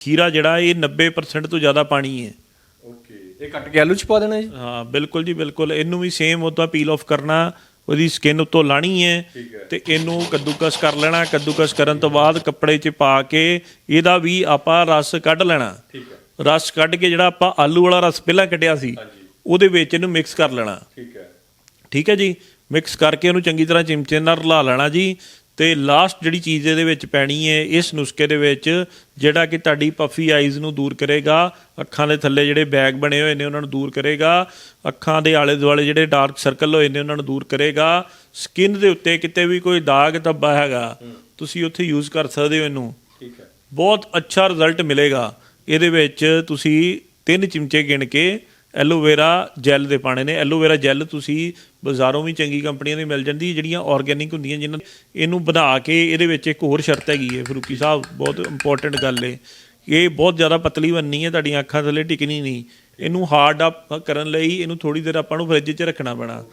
ਖੀਰਾ ਜਿਹੜਾ ਇਹ 90% ਤੋਂ ਜ਼ਿਆਦਾ ਪਾਣੀ ਹੈ। ਓਕੇ। ਇਹ ਕੱਟ ਕੇ ਆਲੂ ਚ ਪਾ ਦੇਣਾ ਜੀ? ਹਾਂ ਬਿਲਕੁਲ ਜੀ ਬਿਲਕੁਲ। ਇਹਨੂੰ ਵੀ ਸੇਮ ਉਦਾਂ ਪੀਲ ਆਫ ਕਰਨਾ ਉਹਦੀ ਸਕਿਨ ਉੱਤੋਂ ਲਾਣੀ ਹੈ। ਤੇ ਇਹਨੂੰ ਕੱਦੂਕਸ ਕਰ ਲੈਣਾ। ਕੱਦੂਕਸ ਕਰਨ ਤੋਂ ਬਾਅਦ ਕੱਪੜੇ 'ਚ ਪਾ ਕੇ ਇਹਦਾ ਵੀ ਆਪਾਂ ਰਸ ਕੱਢ ਲੈਣਾ। ਠੀਕ ਹੈ। ਰਸ ਕੱਢ ਕੇ ਜਿਹੜਾ ਆਪਾਂ ਆਲੂ ਵਾਲਾ ਰਸ ਪਹਿਲਾਂ ਕੱਢਿਆ ਸੀ ਉਹਦੇ ਵਿੱਚ ਇਹਨੂੰ ਮਿਕਸ ਕਰ ਲੈਣਾ। ਠੀਕ ਹੈ। ਠੀਕ ਹੈ ਜੀ? ਮਿਕਸ ਕਰਕੇ ਉਹਨੂੰ ਚੰਗੀ ਤਰ੍ਹਾਂ ਚਿਮਚੇ ਨਾਲ ਰਲਾ ਲੈਣਾ ਜੀ। ਤੇ ਲਾਸਟ ਜਿਹੜੀ ਚੀਜ਼ ਇਹਦੇ ਵਿੱਚ ਪੈਣੀ ਹੈ ਇਸ ਨੁਸਖੇ ਦੇ ਵਿੱਚ ਜਿਹੜਾ ਕਿ ਤੁਹਾਡੀ ਪਫੀ ਆਈਜ਼ ਨੂੰ ਦੂਰ ਕਰੇਗਾ ਅੱਖਾਂ ਦੇ ਥੱਲੇ ਜਿਹੜੇ ਬੈਗ ਬਣੇ ਹੋਏ ਨੇ ਉਹਨਾਂ ਨੂੰ ਦੂਰ ਕਰੇਗਾ ਅੱਖਾਂ ਦੇ ਆਲੇ ਦੁਆਲੇ ਜਿਹੜੇ ਡਾਰਕ ਸਰਕਲ ਹੋਏ ਨੇ ਉਹਨਾਂ ਨੂੰ ਦੂਰ ਕਰੇਗਾ ਸਕਿਨ ਦੇ ਉੱਤੇ ਕਿਤੇ ਵੀ ਕੋਈ ਦਾਗ ਧੱਬਾ ਹੈਗਾ ਤੁਸੀਂ ਉੱਥੇ ਯੂਜ਼ ਕਰ ਸਕਦੇ ਹੋ ਇਹਨੂੰ। ਠੀਕ ਹੈ। ਬਹੁਤ ਅੱਛਾ ਰਿਜ਼ਲਟ ਮਿਲੇਗਾ। ਇਹਦੇ ਵਿੱਚ ਤੁਸੀਂ ਤਿੰਨ ਚਮਚੇ ਗਿਣ ਕੇ ਐਲੋਵੇਰਾ ਜੈਲ ਦੇ ਪਾਣੇ ਨੇ। ਐਲੋਵੇਰਾ ਜੈਲ ਤੁਸੀਂ ਬਾਜ਼ਾਰੋਂ ਵੀ ਚੰਗੀ ਕੰਪਨੀਆਂ ਦੀ ਮਿਲ ਜਾਂਦੀ, ਜਿਹੜੀਆਂ ਆਰਗੇਨਿਕ ਹੁੰਦੀਆਂ, ਜਿਨ੍ਹਾਂ ਇਹਨੂੰ ਬਣਾ ਕੇ ਇਹਦੇ ਵਿੱਚ ਇੱਕ ਹੋਰ ਸ਼ਰਤ ਹੈਗੀ ਹੈ। ਫਰੂਕੀ ਸਾਹਿਬ, ਬਹੁਤ ਇੰਪੋਰਟੈਂਟ ਗੱਲ ਹੈ ਇਹ ਬਹੁਤ ਜ਼ਿਆਦਾ ਪਤਲੀ ਬਣਨੀ ਹੈ, ਤੁਹਾਡੀਆਂ ਅੱਖਾਂ ਥੱਲੇ ਟਿਕਣੀ ਨਹੀਂ। ਇਹਨੂੰ ਹਾਰਡ ਅਪ ਕਰਨ ਲਈ ਇਹਨੂੰ ਥੋੜੀ ਦੇਰ ਆਪਾਂ ਨੂੰ ਫ੍ਰਿਜ 'ਚ ਰੱਖਣਾ ਪੈਣਾ।